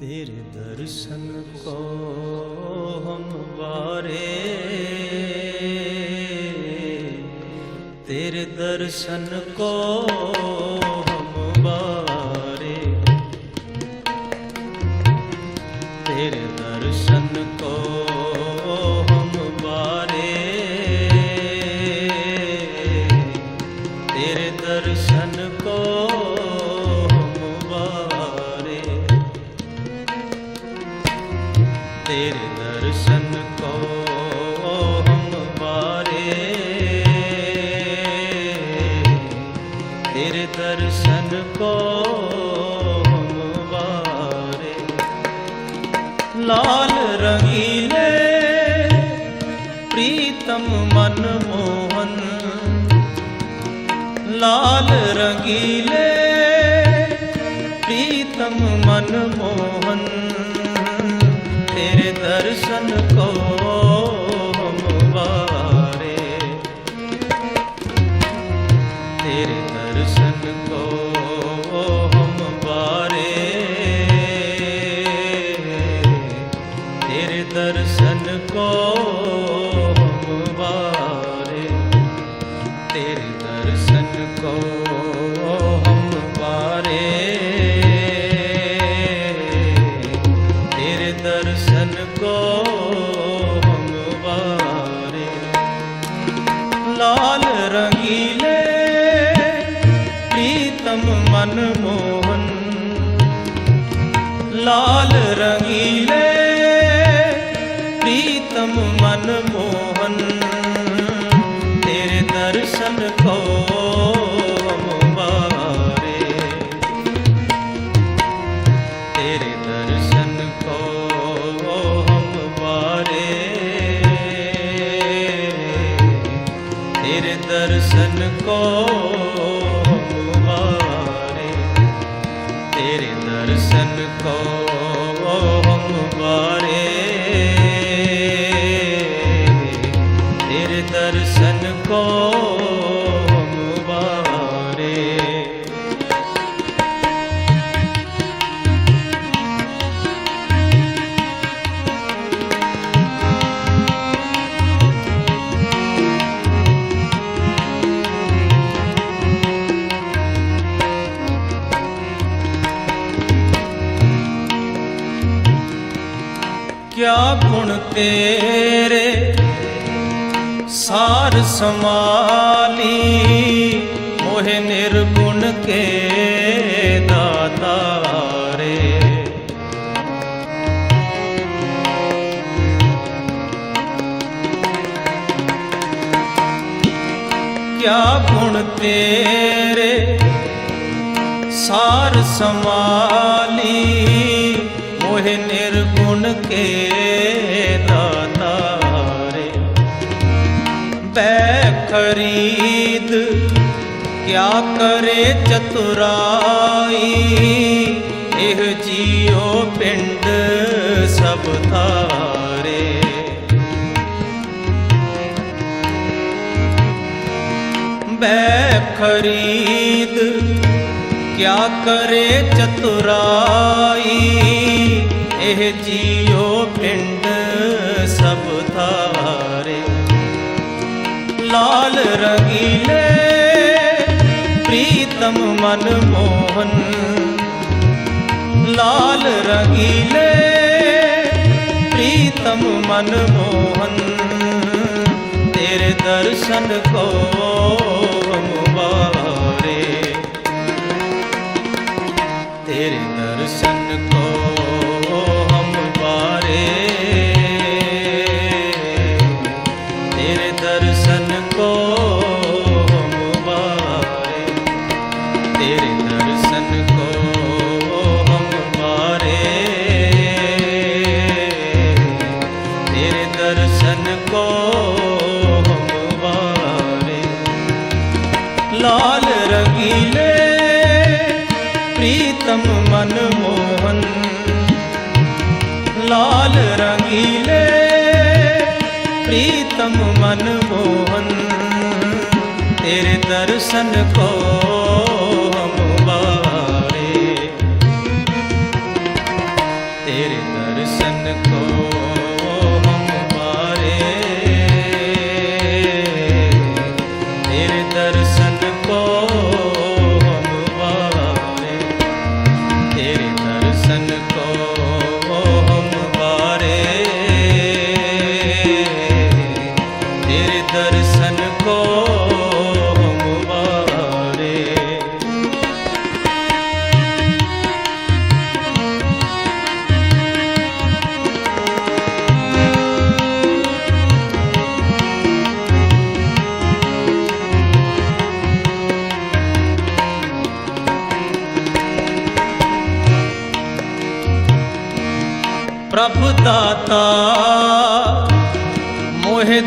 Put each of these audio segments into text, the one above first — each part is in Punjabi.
ਤੇਰੇ ਦਰਸ਼ਨ ਕੋ ਹਮ ਵਾਰੇ। ਤੇਰੇ ਦਰਸ਼ਨ ਕੋ ਹਮ ਵਾਰੇ। ਤੇਰੇ ਦਰਸ਼ਨ ਕੋ ਹਮ ਵਾਰੇ। ਤੇਰੇ ਦਰਸ਼ਨ ਕੋ ਲਾਲ ਰੰਗੀਲੇ ਪ੍ਰੀਤਮ ਮਨ ਮੋਹਨ ਪ੍ਰੀਤਮ ਮਨ ਮੋਹਨ ਤੇਰੇ ਦਰਸ਼ਨ ਕੋ ਦਰਸ਼ਨ ਕੋ ਹਮਾਰੇ ਦਰਸ਼ਨ ਕੋ ਕਿਆ ਗੁਣ ਤੇਰੇ? ਸਾਰ ਸਮਾਲੀ ਮੋਹਿ ਨਿਰਗੁਣ ਕੇ ਦਾਤਾਰੇ ਕਿਆ ਗੁਣ ਤੇਰੇ? ਸਾਰ ਸਮਾਲੀ ਮੋਹਿ ਨਿਰਗੁਣ ਕੇ ਦਾਤਾਰੇ। ਬੈ ਖਰੀਦ, ਕਿਆ ਕਰੇ ਚਤੁਰਾਈ? ਇਹ ਜੀਉ ਪਿੰਡ ਸਭ ਥਾਰੇ ਬੈ ਖਰੀਦ, ਕਿਆ ਕਰੇ ਚਤੁਰਾਈ? ਇਹ ਜੀਓ ਪਿੰਡ ਸਭ ਥਾਰੇ। ਲਾਲ ਰੰਗੀਲੇ ਪ੍ਰੀਤਮ ਮਨ ਮੋਹਨ। ਲਾਲ ਰੰਗੀਲੇ ਪ੍ਰੀਤਮ ਮਨ ਮੋਹਨ। ਤੇਰੇ ਦਰਸ਼ਨ ਕੋ ਹਮ ਤੇਰੇ ਦਰਸ਼ਨ ਕੋ ਹਮ ਵਾਰੇ ਲਾਲ ਰੰਗੀਲੇ ਪ੍ਰੀਤਮ ਮਨ ਮੋਹਨ। ਲਾਲ ਰੰਗੀਲੇ ਪ੍ਰੀਤਮ ਮਨ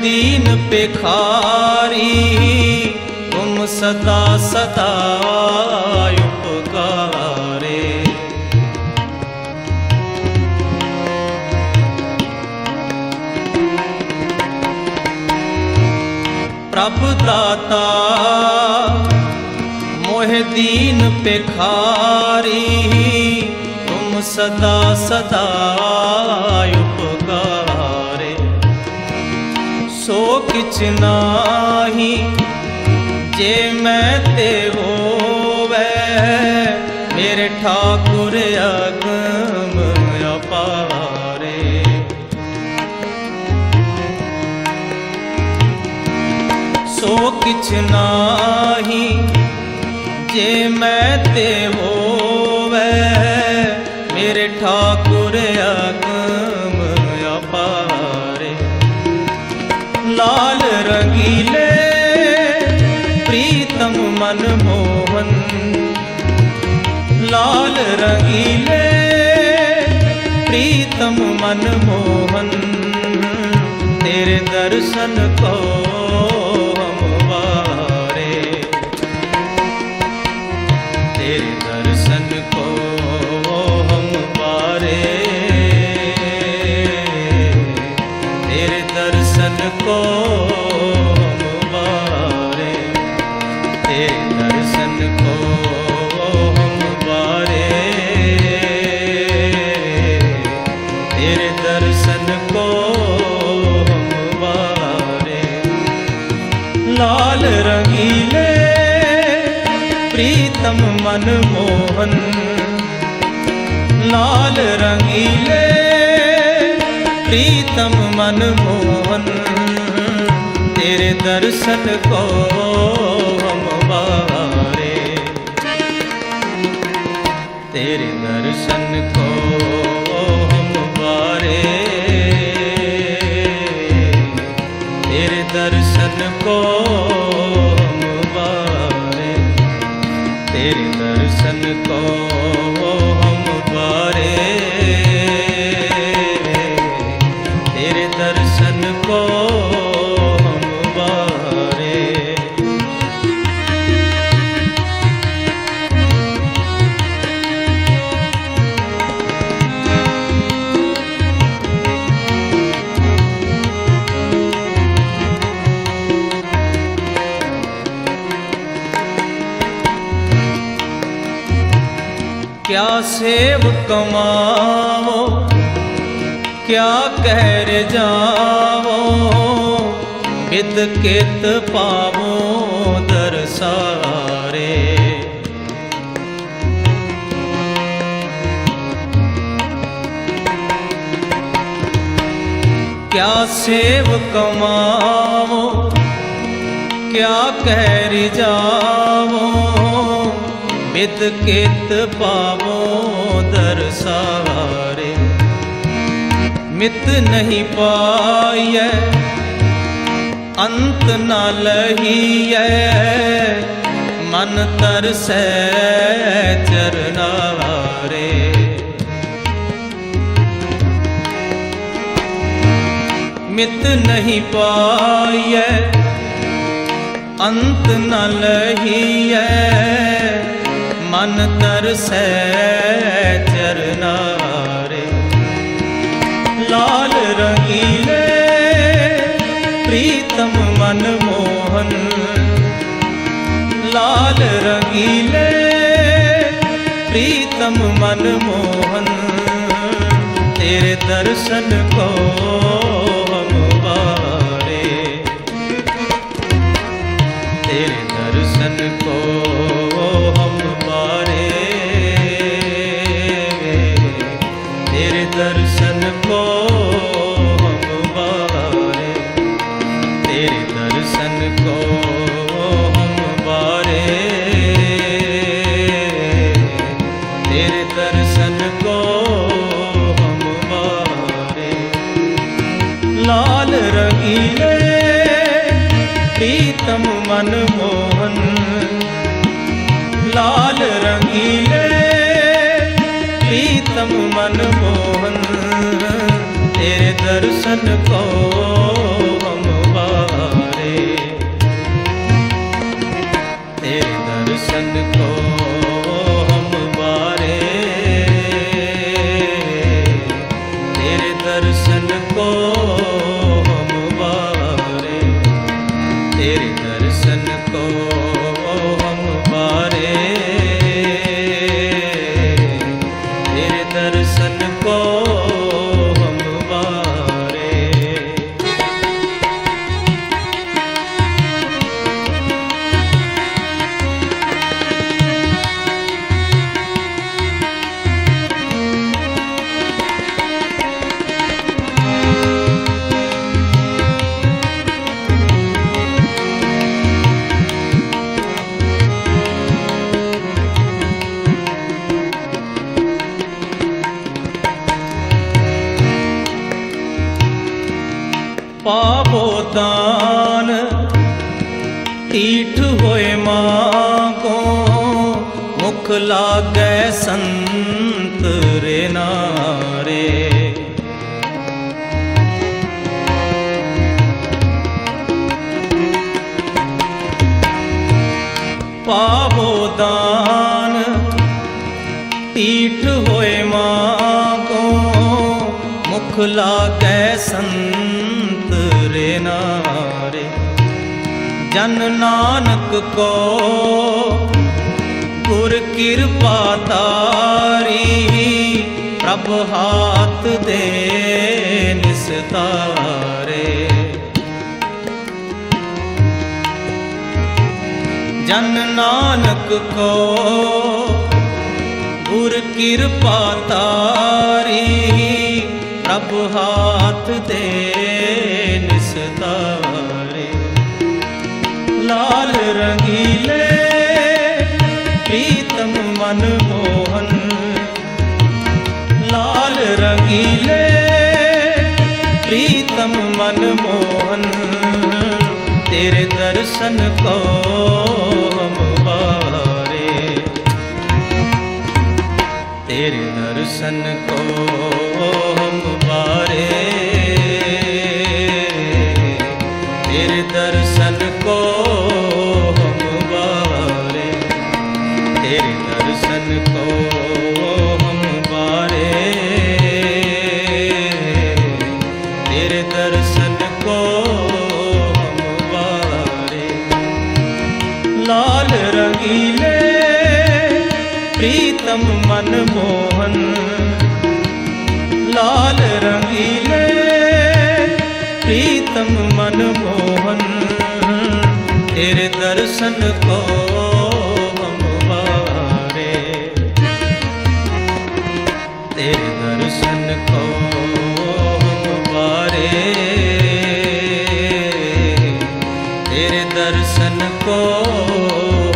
ਦੀਨ ਪੇਖਾਰੀ ਤੁਮ ਸਦਾ ਸਦਾ ਉਪਕਾਰੇ ਪ੍ਰਭ ਦਾਤਾ ਮੋਹਿ ਦੀਨ ਪੇਖਾਰੀ ਤੁਮ ਸਦਾ ਸਦਾ ਕਿਛ ਨਾਹੀ ਜੇ ਮੈਂ ਤੇ ਹੋਵੇ। ਮੇਰੇ ਠਾਕੁਰ ਅਗਮ ਅਪਾਰੇ। ਸੋ ਕਿਛ ਨਾਹੀ ਜੇ ਮੈਂ ਪ੍ਰੀਤਮ ਮਨ ਮੋਹਨ। ਲਾਲ ਰੰਗੀਲੇ ਪ੍ਰੀਤਮ ਮਨ ਮੋਹਨ। ਤੇਰੇ ਦਰਸ਼ਨ ਕੋ ਹਮ ਵਾਰੇ। ਤੇਰੇ ਦਰਸ਼ਨ ਕੋ ਹਮ ਵਾਰੇ। ਤੇਰੇ ਦਰਸ਼ਨ ਕੋ ਮਨ ਮੋਹਨ, ਲਾਲ ਰੰਗੀਲੇ ਪ੍ਰੀਤਮ ਮਨ ਮੋਹਨ। ਤੇਰੇ ਦਰਸ਼ਨ ਕੋ ਹਮ ਵਾਰੇ, ਤੇਰੇ ਦਰਸ਼ਨ ਕੋ ਹਮ ਵਾਰੇ। ਦਰਸ਼ਨ ਕੋ ਹਮ ਸੇਵ ਕਮਾਵੋ, ਕਿਆ ਕਹਿ ਜਾਵੋ ਬਿਦ ਕਿਤ ਪਾਵੋ ਦਰਸਾਰੇ ਕਿਆ ਸੇਵ ਕਮਾਵੋ, ਕਿਆ ਕਹਿ ਜਾਵੋ ਬਿਦ ਕਿਤ ਪਾਵੋ ਦਰਸਾਰੇ ਮਿਤ ਨਹੀਂ ਪਾਈਐ, ਅੰਤ ਨਾ ਲਹੀਐ। ਮਨ ਤਰਸੈ ਚਰਨਾਰੇ ਮਿਤ ਨਹੀਂ ਪਾਈਐ, ਅੰਤ ਨ ਲਹੀਐ। ਮਨ ਤਰਸੈ ਚਰਨਾਰੇ। ਲਾਲ ਰੰਗੀਲੇ ਪ੍ਰੀਤਮ ਮਨ ਮੋਹਨ। ਲਾਲ ਰੰਗੀਲੇ ਪ੍ਰੀਤਮ ਮਨ ਮੋਹਨ। ਤੇਰੇ ਦਰਸ਼ਨ ਕੋ लाल रंगीले प्रीतम मनमोहन लाल रंगीले प्रीतम मनमोहन तेरे दर्शन को हम बारे तेरे दर्शन को हम बारे तेरे दर्शन को ਲਾਗੈ ਸੰਤ ਰੇ ਨਾਰੇ। ਪਾਵੋ ਦਾਨ ਈਠ ਹੋਏ ਕੋ ਮੁਖ ਲਾਗੈ ਸੰਤ ਰੇ ਨਾਰੇ। ਜਨ ਨਾਨਕ ਕੋ ਕਿਰਪਾ ਤਾਰੀ, ਪ੍ਰਭ ਹਾਥ ਦੇ ਨਿਸਤਾਰੇ ਜਨ ਨਾਨਕ ਕੋ ਗੁਰ ਕਿਰਪਾ ਤਾਰੀ, ਪ੍ਰਭ ਹਾਥ ਦੇ ਨਿਸਤਾਰੇ ਲਾਲ ਰੰਗੀਲੇ ਮਨ ਮੋਹਨ। ਲਾਲ ਰੰਗੀਲੇ, ਪ੍ਰੀਤਮ ਮਨ ਮੋਹਨ। ਤੇਰੇ ਦਰਸ਼ਨ ਕੋ ਹਮ ਵਾਰੇ ਤੇਰੇ ਦਰਸ਼ਨ ਕੋ ਹਮ ਬਾਰੇ ਤੇਰੇ ਦਰਸ਼ਨ ਤੇਰੇ ਦਰਸ਼ਨ ਕੋ ਹਮ ਵਾਰੇ ਤੇਰੇ ਦਰਸ਼ਨ ਕੋ ਹਮ ਵਾਰੇ ਤੇਰੇ ਦਰਸ਼ਨ ਕੋ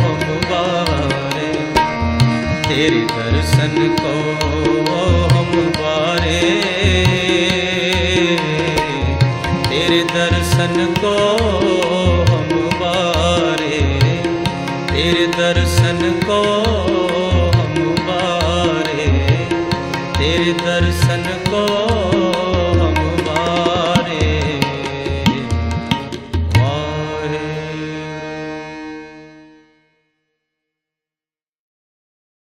ਹਮ ਵਾਰੇ ਤੇਰੇ ਦਰਸ਼ਨ ਕੋ ਹਮ ਵਾਰੇ ਤੇਰੇ ਦਰਸ਼ਨ